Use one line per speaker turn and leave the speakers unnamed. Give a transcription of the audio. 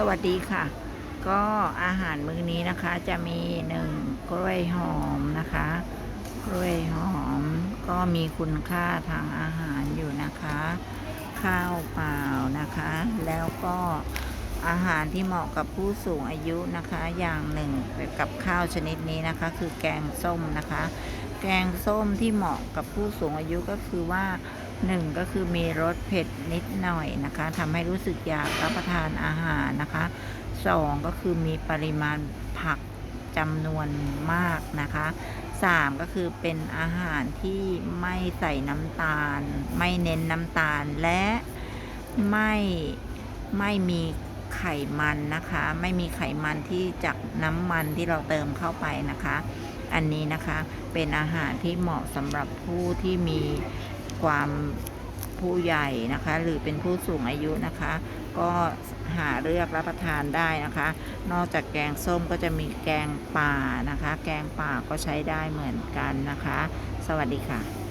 สวัสดีค่ะ ก็อาหารมื้อนี้นะคะจะมีหนึ่งกล้วยหอมนะคะกล้วยหอมก็มีคุณค่าทางอาหารอยู่นะคะ ข้าวเปล่านะคะ แล้วก็อาหารที่เหมาะกับผู้สูงอายุนะคะ อย่างหนึ่งกับข้าวชนิดนี้นะคะ คือแกงส้มนะคะ แกงส้มที่เหมาะกับผู้สูงอายุก็คือว่า หนึ่งก็คือมีรสเผ็ดนิดหน่อยนะคะทำให้รู้สึกอยากรับประทานอาหารนะคะสองก็คือมีปริมาณผักจำนวนมากนะคะสามก็คือเป็นอาหารที่ไม่ใส่น้ำตาล ไม่เน้นน้ำตาลและไม่ไม่มีไขมันนะคะ ไม่มีไขมันที่จากน้ำมันที่เราเติมเข้าไปนะคะ อันนี้นะคะเป็นอาหารที่เหมาะสำหรับผู้ที่มี ความผู้ใหญ่นะคะ หรือเป็นผู้สูงอายุนะคะ ก็หาเลือกรับประทานได้นะคะ นอกจากแกงส้มก็จะมีแกงป่านะคะ แกงป่าก็ใช้ได้เหมือนกันนะคะ สวัสดีค่ะ